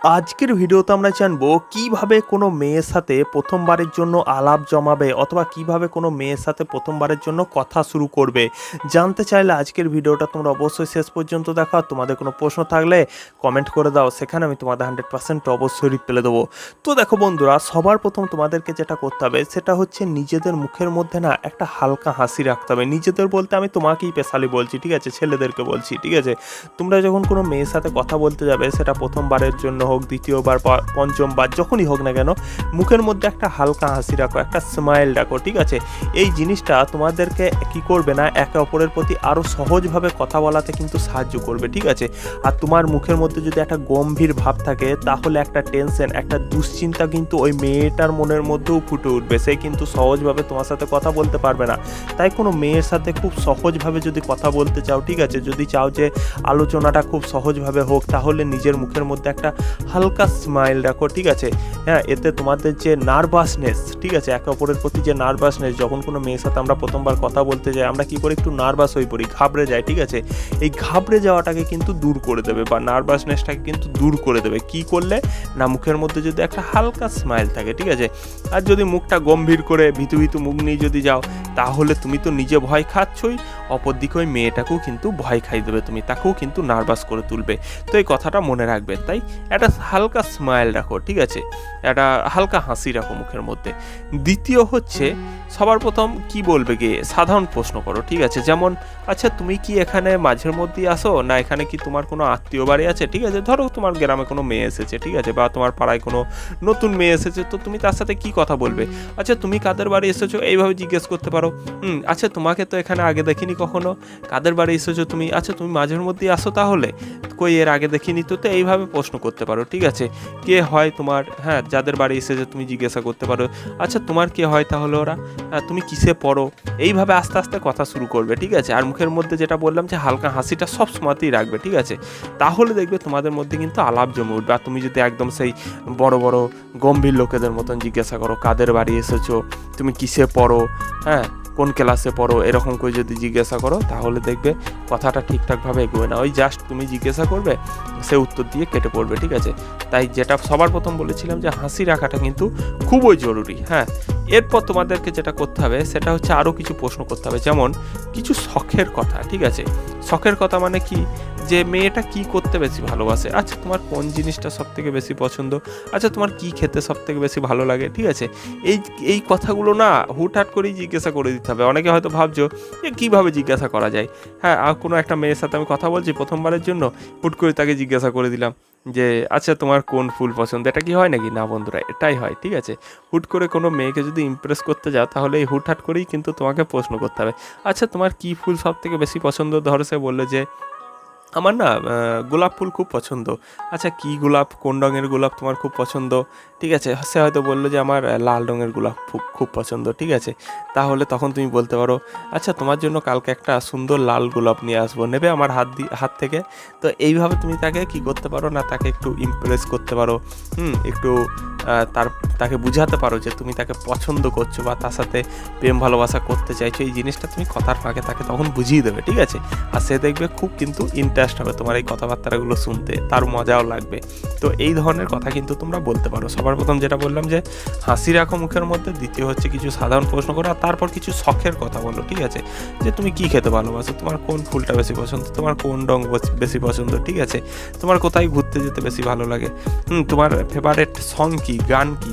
আজকের ভিডিওতে আমরা জানব কীভাবে কোনো মেয়ের সাথে প্রথমবারের জন্য আলাপ জমাবে অথবা কীভাবে কোনো মেয়ের সাথে প্রথমবারের জন্য কথা শুরু করবে। জানতে চাইলে আজকের ভিডিওটা তোমরা অবশ্যই শেষ পর্যন্ত দেখো। তোমাদের কোনো প্রশ্ন থাকলে কমেন্ট করে দাও। সেখানে আমি তোমাদের হান্ড্রেড পার্সেন্ট অবশ্যই রিপ্লে দেবো। তো দেখো বন্ধুরা, সবার প্রথম তোমাদেরকে যেটা করতে হবে, সেটা হচ্ছে নিজেদের মুখের মধ্যে না একটা হালকা হাসি রাখতে হবে। নিজেদের বলতে আমি তোমাকেই স্পেশালি বলছি, ঠিক আছে? ছেলেদেরকে বলছি, ঠিক আছে? তোমরা যখন কোনো মেয়ের সাথে কথা বলতে যাবে, সেটা প্রথমবারের জন্য হোক, দ্বিতীয়বার পঞ্চমবার, যখনই হোক না কেন, মুখের মধ্যে একটা হালকা হাসি রাখো, একটা স্মাইল রাখো, ঠিক আছে? এই জিনিসটা তোমাদেরকে কি করবে না, একে অপরের প্রতি আরও সহজভাবে কথা বলাতে কিন্তু সাহায্য করবে, ঠিক আছে? আর তোমার মুখের মধ্যে যদি একটা গম্ভীর ভাব থাকে, তাহলে একটা টেনশন একটা দুশ্চিন্তা কিন্তু ওই মেয়েটার মনের মধ্যেও ফুটে উঠবে, সে কিন্তু সহজভাবে তোমার সাথে কথা বলতে পারবে না। তাই কোনো মেয়ের সাথে খুব সহজভাবে যদি কথা বলতে চাও, ঠিক আছে? যদি চাও যে আলোচনাটা খুব সহজভাবে হোক, তাহলে নিজের মুখের মধ্যে একটা হালকা স্মাইল রাখো ঠিক আছে? হ্যাঁ এতে তোমাদের যে নার্ভাসনেস ঠিক আছে? একে অপরের প্রতি যে নার্ভাসনেস যখন কোনো মেয়ের সাথে আমরা প্রথমবার কথা বলতে যাই, আমরা কি করে একটু নার্ভাস হয়ে পড়ি, ঘাবড়ে যাই, ঠিক আছে? এই ঘাবড়ে যাওয়াটাকে কিন্তু দূর করে দেবে বা নার্ভাসনেসটাকে কিন্তু দূর করে দেবে। কি করলে? না, মুখের মধ্যে যদি একটা হালকা স্মাইল থাকে, ঠিক আছে? আর যদি মুখটা গম্ভীর করে, ভিতু ভিতু মুখ নিয়ে যদি যাও, তাহলে তুমি তো নিজে ভয় খাচ্ছই, অপরদিকে ওই মেয়েটাকেও কিন্তু ভয় খাই দেবে, তুমি তাকেও কিন্তু নার্ভাস করে তুলবে। তো এই কথাটা মনে রাখবে, তাই? একটা হালকা স্মাইল রাখো, ঠিক আছে? একটা হালকা হাসি রাখো মুখের মধ্যে। দ্বিতীয় হচ্ছে, সবার প্রথম কি বলবে গিয়ে সাধারণ প্রশ্ন করো, ঠিক আছে? যেমন আচ্ছা তুমি কি এখানে মাঝের মধ্যেই আসো না, এখানে কি তোমার কোনো আত্মীয় বাড়ি আছে? ঠিক আছে? ধরো তোমার গ্রামে কোনো মেয়ে এসেছে, ঠিক আছে? বা তোমার পাড়ায় কোনো নতুন মেয়ে এসেছে, তো তুমি তার সাথে কি কথা বলবে? আচ্ছা তুমি কাদের বাড়ি এসেছ? এইভাবে জিজ্ঞেস করতে পারো। হুম আচ্ছা তোমাকে তো এখানে আগে দেখিনি কখনো। কাদের বাড়ি এসেছ তুমি? আচ্ছা তুমি মাঝের মধ্যেই আসো তাহলে? কই, এর আগে দেখিনি তো? তো এইভাবে প্রশ্ন করতে পারো। ঠিক আছে? কে হয় তোমার হ্যাঁ যাদের বাড়ি এসেছে তুমি জিজ্ঞাসা করতে পারো আচ্ছা তোমার কে হয় তাহলে ওরা? হ্যাঁ, তুমি কিসে পড়ো? এইভাবে আস্তে আস্তে কথা শুরু করবে ঠিক আছে? আর মুখের মধ্যে যেটা বললাম যে হালকা হাসিটা সব সময়তেই রাখবে ঠিক আছে? তাহলে দেখবে তোমাদের মধ্যে কিন্তু আলাপ জমে উঠবে। আর তুমি যদি একদম সেই বড় বড় গম্ভীর লোকেদের মতন জিজ্ঞাসা করো কাদের বাড়ি এসেছ তুমি কিসে পড়ো হ্যাঁ? কোন ক্লাসে পড়ো, এরকম করে যদি জিজ্ঞাসা করো, তাহলে দেখবে কথাটা ঠিকঠাকভাবে এগোবে না। ওই জাস্ট তুমি জিজ্ঞাসা করবে, সে উত্তর দিয়ে কেটে পড়বে, ঠিক আছে? তাই যেটা সবার প্রথম বলেছিলাম যে হাসি রাখাটা কিন্তু খুবই জরুরি হ্যাঁ? এরপর তোমাদেরকে যেটা করতে হবে, সেটা হচ্ছে আরও কিছু প্রশ্ন করতে হবে। যেমন, কিছু শখের কথা, ঠিক আছে? শখের কথা মানে কি? যে মেয়েটা কি করতে বেশি ভালোবাসে? আচ্ছা তোমার কোন জিনিসটা সব থেকে বেশি পছন্দ? আচ্ছা তোমার কি খেতে সব থেকে বেশি ভালো লাগে? ঠিক আছে? এই এই কথাগুলো না হুটহাট করেই জিজ্ঞাসা করে দিতে হবে। অনেকে হয়তো ভাবছ যে কীভাবে জিজ্ঞাসা করা যায়? হ্যাঁ আর কোনো একটা মেয়ের সাথে আমি কথা বলছি প্রথমবারের জন্য, হুট করে তাকে জিজ্ঞাসা করে দিলাম যে আচ্ছা তোমার কোন ফুল পছন্দ? এটা কি হয় নাকি? না বন্ধুরা, এটাই হয়, ঠিক আছে? হুট করে কোনো মেয়েকে যদি ইমপ্রেস করতে যাও, তাহলে এই হুটহাট করেই কিন্তু তোমাকে প্রশ্ন করতে হবে আচ্ছা তোমার কি ফুল সব থেকে বেশি পছন্দ? ধরো সে বললে যে আমার না গোলাপ ফুল খুব পছন্দ। আচ্ছা কি গোলাপ? কোন রঙের গোলাপ তোমার খুব পছন্দ? ঠিক আছে, সে হয়তো বলল যে আমার লাল রঙের গোলাপ খুব খুব পছন্দ, ঠিক আছে। তাহলে তখন তুমি বলতে পারো আচ্ছা তোমার জন্য কালকে একটা সুন্দর লাল গোলাপ নিয়ে আসব। নেবে আমার হাত দি, হাত থেকে? তো এইভাবে তুমি তাকে কি করতে পারো না তাকে একটু ইমপ্রেস করতে পারো? হুম, একটু তার তাকে বুঝাতে পারো যে তুমি তাকে পছন্দ করছ বা তার সাথে প্রেম, ভালোবাসা করতে চাইছো, এই জিনিসটা তুমি কথার ফাঁকে তাকে তখন বুঝিয়ে দেবে, ঠিক আছে? আর সে দেখবে খুব কিন্তু ইন্টারেস্ট হবে তোমার এই কথাবার্তাগুলো শুনতে, তার মজাও লাগবে। তো এই ধরনের কথা কিন্তু তোমরা বলতে পারো। সবার প্রথম যেটা বললাম যে হাসি রাখো মুখের মধ্যে, দ্বিতীয় হচ্ছে কিছু সাধারণ প্রশ্ন করো, আর তারপর কিছু শখের কথা বলো, ঠিক আছে? যে তুমি কি খেতে ভালোবাসো? তোমার কোন ফুলটা বেশি পছন্দ? তোমার কোন রং বেশি পছন্দ? ঠিক আছে? তোমার কোথায় ঘুরতে যেতে বেশি ভালো লাগে? হুম, তোমার ফেভারেট সং কি? গান কি?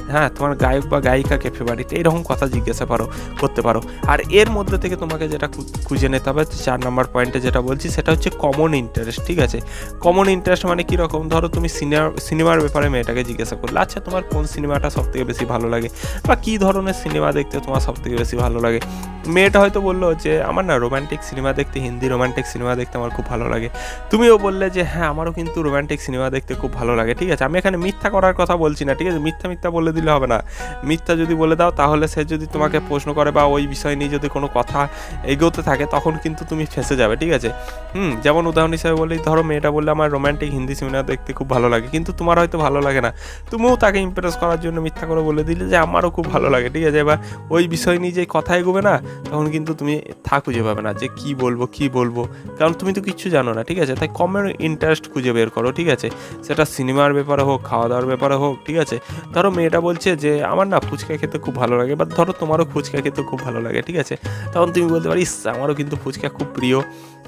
হ্যাঁ তোমার গায়ক বা গায়িকাকে ফেভারিট এইরকম কথা জিজ্ঞাসা পারো, করতে পারো। আর এর মধ্যে থেকে তোমাকে যেটা খুঁজে নিতে হবে, চার নম্বর পয়েন্টে যেটা বলছি, সেটা হচ্ছে কমন ইন্টারেস্ট ঠিক আছে? কমন ইন্টারেস্ট মানে কীরকম ধরো তুমি সিনেমা, সিনেমার ব্যাপারে মেয়েটাকে জিজ্ঞাসা করলে আচ্ছা তোমার কোন সিনেমাটা সব থেকে বেশি ভালো লাগে? বা কী ধরনের সিনেমা দেখতে তোমার সব থেকে বেশি ভালো লাগে? মেয়েটা হয়তো বলল যে, আমার না রোমান্টিক সিনেমা দেখতে, হিন্দি রোমান্টিক সিনেমা দেখতে আমার খুব ভালো লাগে। তুমিও বললে যে হ্যাঁ আমারও কিন্তু রোমান্টিক সিনেমা দেখতে খুব ভালো লাগে। ঠিক আছে? আমি এখানে মিথ্যা করার কথা বলছি না, ঠিক আছে? মিথ্যা মিথ্যা বলে দিলে হবে না। মিথ্যা যদি বলে দাও, তাহলে সে যদি তোমাকে প্রশ্ন করে বা ওই বিষয় নিয়ে যদি কোনো কথা এগোতে থাকে, তখন কিন্তু তুমি ফেঁসে যাবে, ঠিক আছে? হুম, যেমন উদাহরণ হিসাবে বলি, ধরো মেয়েটা বললে, আমার রোমান্টিক হিন্দি সিনেমা দেখতে খুব ভালো লাগে। কিন্তু তোমার হয়তো ভালো লাগে না। তুমিও তাকে ইমপ্রেস করার জন্য মিথ্যা করে বলে দিলে যে, আমারও খুব ভালো লাগে। ঠিক আছে? এবার ওই বিষয় নিয়ে যে কথা এগোবে না, তখন কিন্তু তুমি থা খুঁজে পাবে না যে, কি বলব কি বলব? কারণ তুমি তো কিচ্ছু জানো না, ঠিক আছে? তাই কমের ইন্টারেস্ট খুঁজে বের করো, ঠিক আছে? সেটা সিনেমার ব্যাপারে হোক খাওয়া দাওয়ার ব্যাপারে হোক, ঠিক আছে? ধরো মেয়েটা বলছে যে, আমার না ফুচকা খেতে খুব ভালো লাগে বা ধরো তোমারও ফুচকা খেতে খুব ভালো লাগে, ঠিক আছে? তখন তুমি বলতে পারিস আমারও কিন্তু ফুচকা খুব প্রিয়।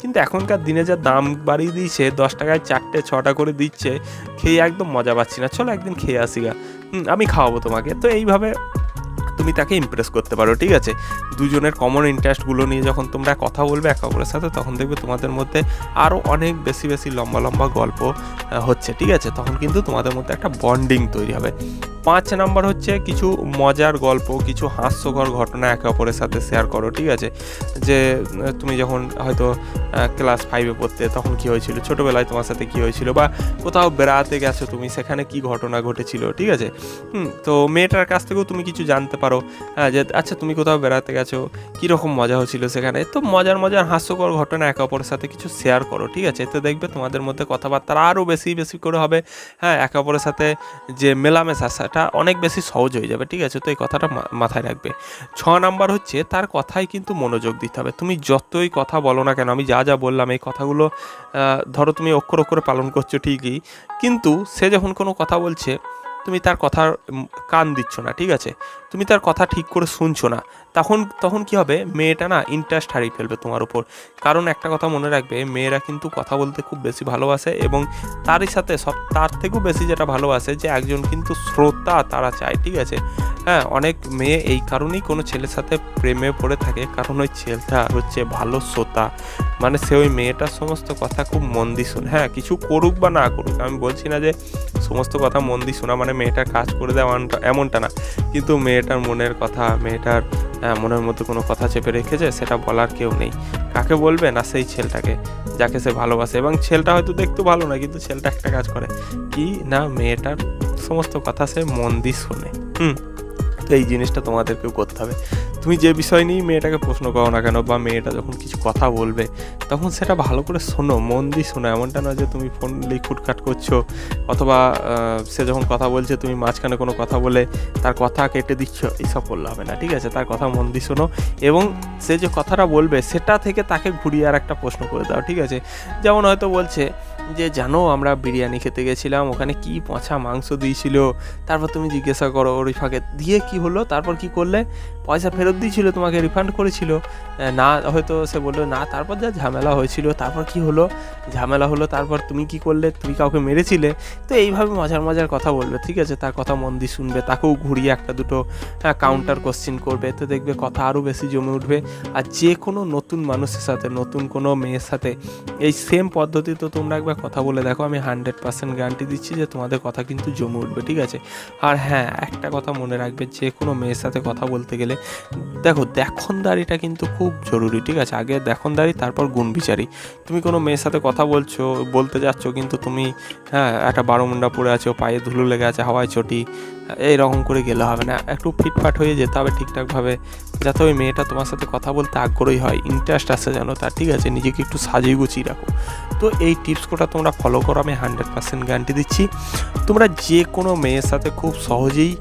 কিন্তু এখনকার দিনে যা দাম বাড়িয়ে দিয়েছে, দশ টাকায় চারটে, ছটা করে দিচ্ছে, খেয়ে একদম মজা পাচ্ছি না। চলো একদিন খেয়ে আসি গা। আমি খাওয়াবো তোমাকে। তো এইভাবে তুমি তাকে ইমপ্রেস করতে পারো, ঠিক আছে? দুজনের কমন ইন্টারেস্টগুলো নিয়ে যখন তোমরা কথা বলবে একে অপরের সাথে, তখন দেখবে তোমাদের মধ্যে আরও অনেক বেশি বেশি লম্বা লম্বা গল্প হচ্ছে, ঠিক আছে? তখন কিন্তু তোমাদের মধ্যে একটা বন্ডিং তৈরি হবে। পাঁচ নাম্বার হচ্ছে কিছু মজার গল্প, কিছু হাস্যকর ঘটনা একে অপরের সাথে শেয়ার করো, ঠিক আছে? যে, তুমি যখন হয়তো ক্লাস ফাইভে পড়তে, তখন কি হয়েছিল? ছোটোবেলায় তোমার সাথে কি হয়েছিল? বা কোথাও বেড়াতে গেছো তুমি, সেখানে কি ঘটনা ঘটেছিল? ঠিক আছে? তো মেয়েটার কাছ থেকেও তুমি কিছু জানতে পারো। হ্যাঁ যে আচ্ছা তুমি কোথাও বেড়াতে গেছো, কীরকম মজা হচ্ছিল সেখানে? তো মজার মজার, হাস্যকর ঘটনা একে অপরের সাথে কিছু শেয়ার করো, ঠিক আছে? এতে দেখবে তোমাদের মধ্যে কথাবার্তা আরও বেশি বেশি করে হবে। হ্যাঁ একে অপরের সাথে যে মেলামেশা, সেটা অনেক বেশি সহজ হয়ে যাবে, ঠিক আছে? তো এই কথাটা মাথায় রাখবে। ছ নাম্বার হচ্ছে, তার কথাই কিন্তু মনোযোগ দিতে হবে। তুমি যতই কথা বলো না কেন, আমি যা যা বললাম, এই কথাগুলো ধরো তুমি অক্ষর, অক্ষরে পালন করছ ঠিকই, কিন্তু সে যখন কোনো কথা বলছে তুমি তার কথার কান দিচ্ছ না, ঠিক আছে? তুমি তার কথা ঠিক করে শুনছো না। তখন তখন কি হবে? মেয়েটা না ইন্টারেস্ট হারিয়ে ফেলবে তোমার উপর। কারণ একটা কথা মনে রাখবে, মেয়েরা কিন্তু কথা বলতে খুব বেশি ভালোবাসে এবং তারই সাথে সব, তার থেকেও বেশি যেটা ভালোবাসে যে একজন কিন্তু শ্রোতা তারা চায়, ঠিক আছে? হ্যাঁ অনেক মেয়ে এই কারণেই কোনো ছেলের সাথে প্রেমে পড়ে থাকে। কারণ ওই ছেলেটা হচ্ছে ভালো শ্রোতা। মানে সে ওই মেয়েটার সমস্ত কথা খুব মন দিয়ে শোনে। হ্যাঁ কিছু করুক বা না করুক, আমি বলছি না যে সমস্ত কথা মন দিয়ে শোনা মানে মেয়েটার কাজ করে দেওয়া এমনটা- না। কিন্তু মেয়েটার মনের কথা, মেয়েটার মনের মধ্যে কোনো কথা চেপে রেখেছে, সেটা বলার কেউ নেই। কাকে বলবে? না, সেই ছেলেটাকে, যাকে সে ভালোবাসে। এবং ছেলেটা হয়তো দেখতেও ভালো না কিন্তু ছেলেটা একটা কাজ করে। কি? না, মেয়েটার সমস্ত কথা সে মন দিয়ে শোনে। হুম, তো এই জিনিসটা তোমাদেরকেও করতে হবে। তুমি যে বিষয় নিয়েই মেয়েটাকে প্রশ্ন করো না কেন বা মেয়েটা যখন কিছু কথা বলবে, তখন সেটা ভালো করে শোনো, মন দিয়ে শোনো। এমনটা নয় যে তুমি ফোন দিয়ে খুটখাট করছ, অথবা সে যখন কথা বলছে, তুমি মাঝখানে কোনো কথা বলে তার কথা কেটে দিচ্ছ, এসব করলে হবে না, ঠিক আছে? তার কথা মন দিয়ে শোনো এবং সে যে কথাটা বলবে, সেটা থেকে তাকে ঘুরিয়ে আর একটা প্রশ্ন করে দাও, ঠিক আছে? যেমন হয়তো বলছে যে, জানো আমরা বিরিয়ানি খেতে গেছিলাম, ওখানে কি পচা মাংস দিয়েছিল? তারপর তুমি জিজ্ঞাসা করো ওর ফাঁকে, দিয়ে কি হলো? তারপর কি করলে? পয়সা ফেরত দিয়েছিল তোমাকে রিফান্ড করেছিল। না, হয়তো সে বলল, না, তারপর যা ঝামেলা হয়েছিল, তারপর কি হলো? ঝামেলা হলো, তারপর তুমি কি করলে? তুমি কাউকে মেরেছিলে? তো এইভাবে মজার মজার কথা বলবে, ঠিক আছে? তার কথা মন দিয়ে শুনবে, তাকেও ঘুরিয়ে একটা দুটো কাউন্টার কোশ্চেন করবে। তো দেখবে কথা আরও বেশি জমে উঠবে। আর যে কোনো নতুন মানুষের সাথে, নতুন কোনো মেয়ের সাথে, এই সেম পদ্ধতি তো তোমরা একবার কথা বলে দেখো। আমি হান্ড্রেড পার্সেন্ট গ্যারান্টি দিচ্ছি যে তোমাদের কথা কিন্তু জমে উঠবে, ঠিক আছে? আর হ্যাঁ একটা কথা মনে রাখবে, যে কোনো মেয়ের সাথে কথা বলতে গেলে দেখো, দেখনদারিটা কিন্তু খুব জরুরি, ঠিক আছে? আগে দেখনদারি, তারপর গুণ বিচারি তুমি কোনো মেয়ের সাথে কথা বলছো, বলতে যাচ্ছ, কিন্তু তুমি হ্যাঁ একটা বারো মুন্ডা পড়ে আছো, পায়ে ধুলো লেগে আছে, হাওয়ায় চটি এইরকম করে গেলে হবে না। একটু ফিটফাট হয়ে যেতে হবে ঠিকঠাকভাবে, যাতে ওই মেয়েটা তোমার সাথে কথা বলতে আগ্রহী হয় ইন্টারেস্ট আসে যেন তার, ঠিক আছে? নিজেকে একটু সাজিয়ে গুছিয়ে রাখো। তো এই টিপস কোটা তোমরা ফলো করো, আমি হান্ড্রেড পার্সেন্ট গ্যারান্টি দিচ্ছি। তোমরা যে কোনো মেয়ের সাথে খুব সহজেই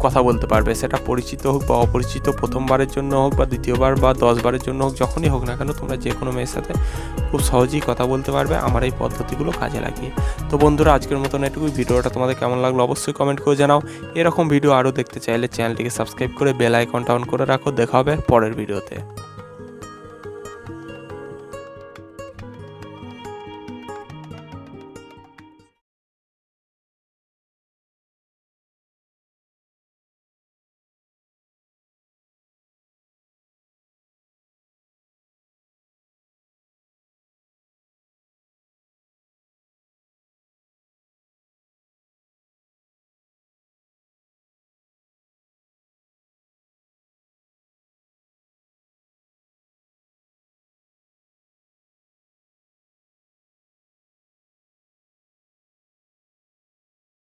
কথা বলতে পারবে, সেটা পরিচিত হোক বা অপরিচিত, প্রথমবারের জন্য হোক বা দ্বিতীয়বার বা দশবারের জন্য হোক, যখনই হোক না কেন, তোমরা যে কোনো মেয়ের সাথে খুব সহজেই কথা বলতে পারবে। আমার এই পদ্ধতিগুলো কাজে লাগিয়ে। তো বন্ধুরা, আজকের মতন এটুকুই। ভিডিওটা তোমাদের কেমন লাগল অবশ্যই কমেন্ট করে জানাও। এরকম ভিডিও আরও দেখতে চাইলে চ্যানেলটিকে সাবস্ক্রাইব করে বেল আইকনটা অন করে রাখো। দেখা হবে পরের ভিডিওতে